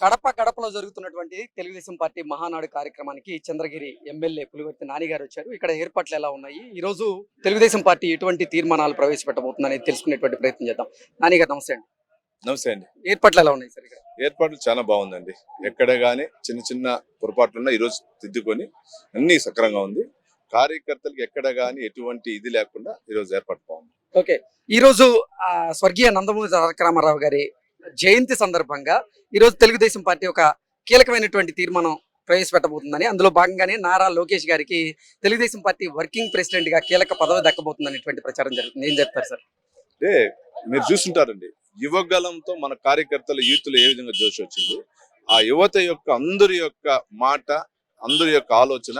కడప గడపలో జరుగుతున్నటువంటి తెలుగుదేశం పార్టీ మహానాడు కార్యక్రమానికి చంద్రగిరి ఎమ్మెల్యే పులివర్తి నాని గారు వచ్చారు. ఇక్కడ ఏర్పాట్లు ఎలా ఉన్నాయి? ఈ రోజు తెలుగుదేశం పార్టీ ఎటువంటి తీర్మానాలు ప్రవేశపెట్టబోతుందని తెలుసుకునేటువంటి ప్రయత్నం చేద్దాం. నాని గారు నమస్తే అండి. నమస్తే అండి. ఏర్పాట్లు ఎలా ఉన్నాయి సార్ ఇక్కడ? ఏర్పాట్లు చాలా బాగుందండి. ఎక్కడ గానీ చిన్న చిన్న పొరపాట్లున్నా ఈరోజు దిద్దుకొని అన్ని సక్రంగా ఉంది. కార్యకర్తలకు ఎక్కడ గానీ ఎటువంటి ఇది లేకుండా ఈరోజు ఏర్పాటు బాగుంది. ఓకే. ఈ రోజు స్వర్గీయ నందమూరి తారక రామారావు గారి జయంతి సందర్భంగా ఈ రోజు తెలుగుదేశం పార్టీ ఒక కీలకమైనటువంటి తీర్మానం ప్రవేశపెట్టబోతుందని అందులో భాగంగానే నారా లోకేష్ గారికి తెలుగుదేశం పార్టీ వర్కింగ్ ప్రెసిడెంట్గా కీలక పదవి దక్కబోతుందనేటువంటి ప్రచారం జరుగుతుంది. ఏం చెప్తారు సార్? అంటే మీరు చూస్తుంటారండి యువగలంతో మన కార్యకర్తల యూత్లో ఏ విధంగా జోష్ వచ్చింది ఆ యువత యొక్క అందరి యొక్క మాట అందరి యొక్క ఆలోచన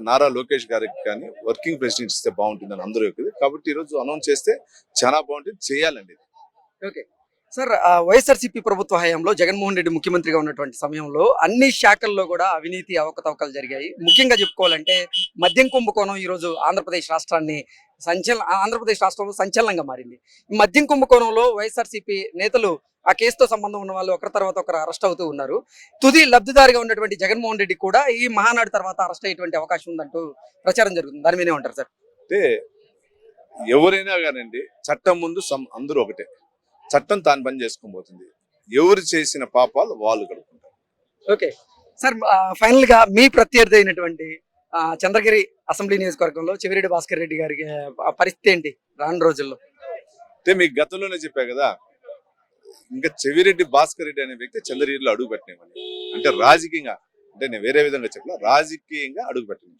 నారా లోకేష్ గారికి కానీ వర్కింగ్ ప్రెసిడెంట్ ఇస్తే బాగుంటుందని అందరూ యొక్క కాబట్టి ఈరోజు అనౌన్స్ చేస్తే చాలా బాగుంటుంది చేయాలండి ఓకే. సార్ ఆ, వైఎస్ఆర్సీపీ ప్రభుత్వ హయాంలో జగన్మోహన్ రెడ్డి ముఖ్యమంత్రిగా ఉన్నటువంటి సమయంలో అన్ని శాఖల్లో కూడా అవినీతి అవకతవకలు జరిగాయి. ముఖ్యంగా చెప్పుకోవాలంటే మద్యం కుంభకోణం ఈ రోజు ఆంధ్రప్రదేశ్ రాష్ట్రాన్ని సంచలన ఆంధ్రప్రదేశ్ రాష్ట్రంలో సంచలనంగా మారింది. ఈ మద్యం కుంభకోణంలో వైఎస్ఆర్సీపీ నేతలు ఆ కేసుతో సంబంధం ఉన్న వాళ్ళు ఒకరి తర్వాత ఒకరు అరెస్ట్ అవుతూ ఉన్నారు. తుది లబ్ధిదారిగా ఉన్నటువంటి జగన్మోహన్ రెడ్డి కూడా ఈ మహానాడు తర్వాత అరెస్ట్ అయ్యేటువంటి అవకాశం ఉందంటూ ప్రచారం జరుగుతుంది. దాని మీదే ఉంటారు సార్? అంటే ఎవరైనా కానండి చట్టం ముందు అందరూ ఒకటే. చట్టం తాను పని చేసుకొని పోతుంది. ఎవరు చేసిన పాపాలు వాళ్ళు కడుక్కుంటారు. ఓకే. సార్ ఫైనల్గా మీ ప్రత్యర్థి అయినటువంటి చంద్రగిరి అసెంబ్లీ నియోజకవర్గంలో చెవిరెడ్డి భాస్కర్ రెడ్డి గారికి పరిస్థితి ఏంటి రాను రోజుల్లో? అంటే మీకు గతంలోనే చెప్పా కదా ఇంకా చెవిరెడ్డి భాస్కర్ రెడ్డి అనే వ్యక్తి చంద్రగిరిలో అడుగు పెట్టినామని అంటే రాజకీయంగా అంటే నేను వేరే విధంగా చెప్పిన రాజకీయంగా అడుగు పెట్టినాం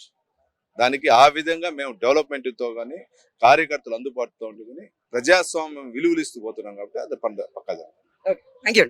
దానికి ఆ విధంగా మేము డెవలప్మెంట్తో కానీ కార్యకర్తలు అందుబాటుతో ఉంటుకొని ప్రజాస్వామ్యం విలువలు ఇస్తూ పోతున్నాం కాబట్టి అది పండ పక్కదా థ్యాంక్ యూ